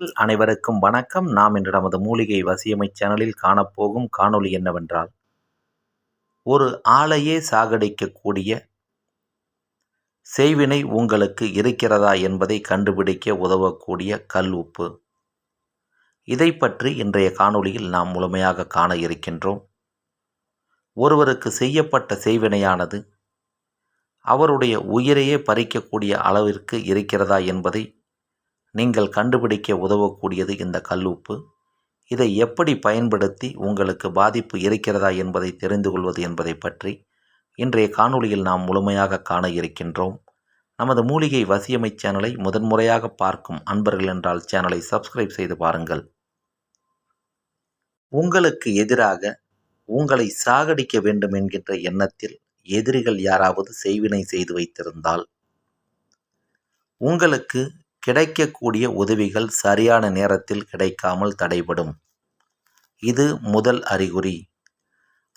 அனைவருக்கும் வணக்கம். நாம் இன்று நமது மூலிகை வசியமை சேனலில் காணப்போகும் காணொளி என்னவென்றால் ஒரு ஆளையே சாகடிக்கக்கூடிய செய்வினை உங்களுக்கு இருக்கிறதா என்பதை கண்டுபிடிக்க உதவக்கூடிய கல் உப்பு. இதை பற்றி இன்றைய காணொளியில் நாம் முழுமையாக காண இருக்கின்றோம். ஒருவருக்கு செய்யப்பட்ட செய்வினையானது அவருடைய உயிரையே பறிக்கக்கூடிய அளவிற்கு இருக்கிறதா என்பதை நீங்கள் கண்டுபிடிக்க உதவக்கூடியது இந்த கல்லுப்பு. இதை எப்படி பயன்படுத்தி உங்களுக்கு பாதிப்பு இருக்கிறதா என்பதை தெரிந்து கொள்வது என்பதை பற்றி இன்றைய காணொளியில் நாம் முழுமையாக காண இருக்கின்றோம். நமது மூலிகை வசியமை சேனலை முதன்முறையாக பார்க்கும் அன்பர்கள் என்றால் சேனலை சப்ஸ்கிரைப் செய்து பாருங்கள். உங்களுக்கு எதிராக உங்களை சாகடிக்க வேண்டும் என்கின்ற எண்ணத்தில் எதிரிகள் யாராவது செய்வினை செய்து வைத்திருந்தால் உங்களுக்கு கிடைக்கக்கூடிய உதவிகள் சரியான நேரத்தில் கிடைக்காமல் தடைபடும். இது முதல் அறிகுறி.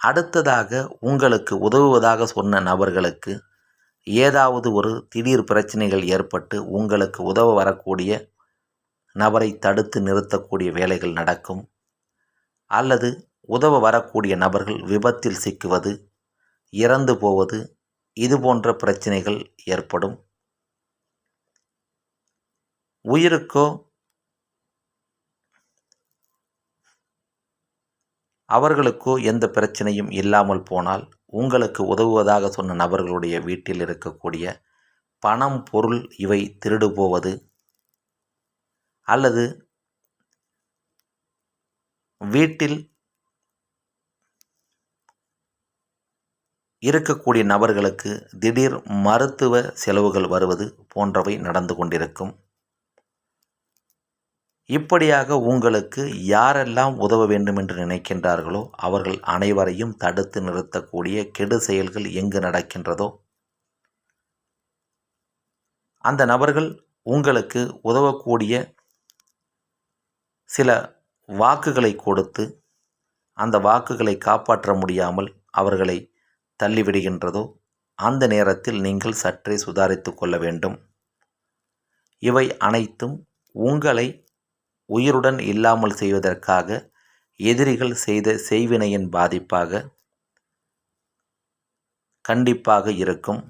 அடுத்ததாக உங்களுக்கு உதவுவதாக சொன்ன நபர்களுக்கு ஏதாவது ஒரு திடீர் பிரச்சனைகள் ஏற்பட்டு உங்களுக்கு உதவ வரக்கூடிய நபரை தடுத்து நிறுத்தக்கூடிய வேலைகள் நடக்கும். அல்லது உதவ வரக்கூடிய நபர்கள் விபத்தில் சிக்குவது இறந்து போவது இது போன்ற பிரச்சனைகள் ஏற்படும். உயிருக்கோ? அவர்களுக்கோ எந்த பிரச்சனையும் இல்லாமல் போனால் உங்களுக்கு உதவுவதாக சொன்ன நபர்களுடைய வீட்டில் இருக்கக்கூடிய பணம் பொருள் இவை திருடு போவது அல்லது வீட்டில் இருக்கக்கூடிய நபர்களுக்கு திடீர் மருத்துவ செலவுகள் வருவது போன்றவை நடந்து கொண்டிருக்கும். இப்படியாக உங்களுக்கு யாரெல்லாம் உதவ வேண்டும் என்று நினைக்கின்றார்களோ அவர்கள் அனைவரையும் தடுத்து நிறுத்தக்கூடிய கெடு செயல்கள் எங்கு நடக்கின்றதோ? அந்த நபர்கள் உங்களுக்கு உதவக்கூடிய சில வாக்குகளை கொடுத்து அந்த வாக்குகளை காப்பாற்ற முடியாமல் அவர்களை தள்ளிவிடுகின்றதோ? அந்த நேரத்தில் நீங்கள் சற்றே சுதாரித்து கொள்ள வேண்டும். இவை அனைத்தும் உங்களை உயிருடன் இல்லாமல் செய்வதற்காக எதிரிகள் செய்த செய்வினையின் பாதிப்பாக கண்டிப்பாக இருக்கும்.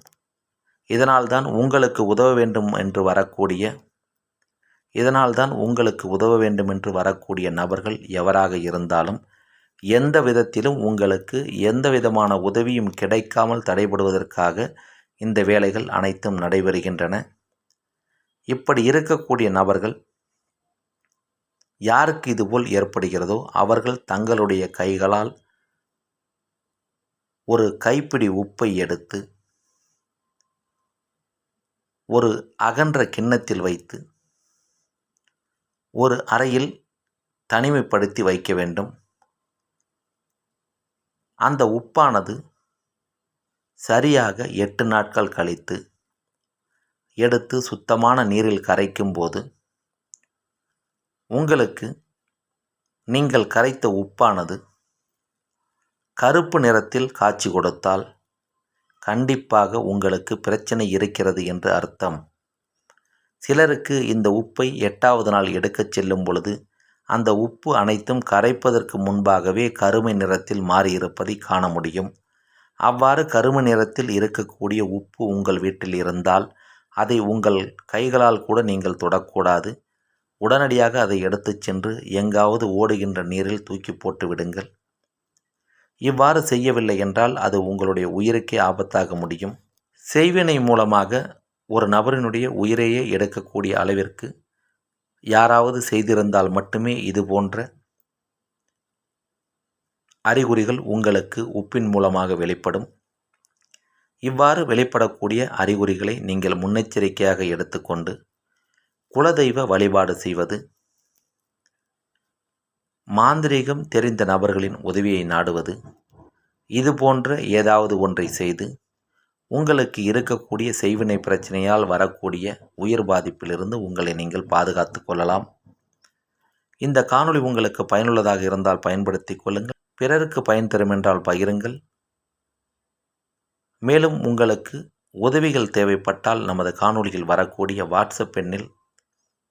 இதனால்தான் உங்களுக்கு உதவ வேண்டும் என்று வரக்கூடிய இதனால்தான் உங்களுக்கு உதவ வேண்டும் என்று வரக்கூடிய நபர்கள் எவராக இருந்தாலும் எந்த விதத்திலும் உங்களுக்கு எந்த விதமான உதவியும் கிடைக்காமல் தடைபடுவதற்காக இந்த வேலைகள் அனைத்தும் நடைபெறுகின்றன. இப்படி இருக்கக்கூடிய நபர்கள் யாருக்கு இதுபோல் ஏற்படுகிறதோ அவர்கள் தங்களுடைய கைகளால் ஒரு கைப்பிடி உப்பை எடுத்து ஒரு அகன்ற கிண்ணத்தில் வைத்து ஒரு அறையில் தனிமைப்படுத்தி வைக்க வேண்டும். அந்த உப்பானது சரியாக எட்டு நாட்கள் கழித்து எடுத்து சுத்தமான நீரில் கரைக்கும் போது உங்களுக்கு நீங்கள் கரைத்த உப்பானது கருப்பு நிறத்தில் காட்சி கொடுத்தால் கண்டிப்பாக உங்களுக்கு பிரச்சனை இருக்கிறது என்று அர்த்தம். சிலருக்கு இந்த உப்பை எட்டாவது நாள் எடுக்கச் செல்லும் பொழுது அந்த உப்பு அனைத்தும் கரைப்பதற்கு முன்பாகவே கருமை நிறத்தில் மாறியிருப்பதை காண முடியும். அவ்வாறு கருமை நிறத்தில் இருக்கக்கூடிய உப்பு உங்கள் வீட்டில் இருந்தால் அதை உங்கள் கைகளால் கூட நீங்கள் தொடக்கூடாது. உடனடியாக அதை எடுத்துச் சென்று எங்காவது ஓடுகின்ற நீரில் தூக்கி போட்டு விடுங்கள். இவ்வாறு செய்யவில்லை என்றால் அது உங்களுடைய உயிருக்கே ஆபத்தாக முடியும். செய்வினை மூலமாக ஒரு நபரினுடைய உயிரையே எடுக்கக்கூடிய அளவிற்கு யாராவது செய்திருந்தால் மட்டுமே இது போன்ற அறிகுறிகள் உங்களுக்கு உப்பின் மூலமாக வெளிப்படும். இவ்வாறு வெளிப்படக்கூடிய அறிகுறிகளை நீங்கள் முன்னெச்சரிக்கையாக எடுத்துக்கொண்டு குலதெய்வ வழிபாடு செய்வது. மாந்திரீகம் தெரிந்த நபர்களின் உதவியை நாடுவது. இது போன்ற ஏதாவது ஒன்றை செய்து உங்களுக்கு இருக்கக்கூடிய செய்வினை பிரச்சனையால் வரக்கூடிய உயிர் பாதிப்பிலிருந்து உங்களை நீங்கள் பாதுகாத்து கொள்ளலாம். இந்த காணொளி உங்களுக்கு பயனுள்ளதாக இருந்தால் பயன்படுத்தி கொள்ளுங்கள். பிறருக்கு பயன் தரும் என்றால் பகிருங்கள். மேலும் உங்களுக்கு உதவிகள் தேவைப்பட்டால் நமது காணொளியில் வரக்கூடிய வாட்ஸ்அப் எண்ணில்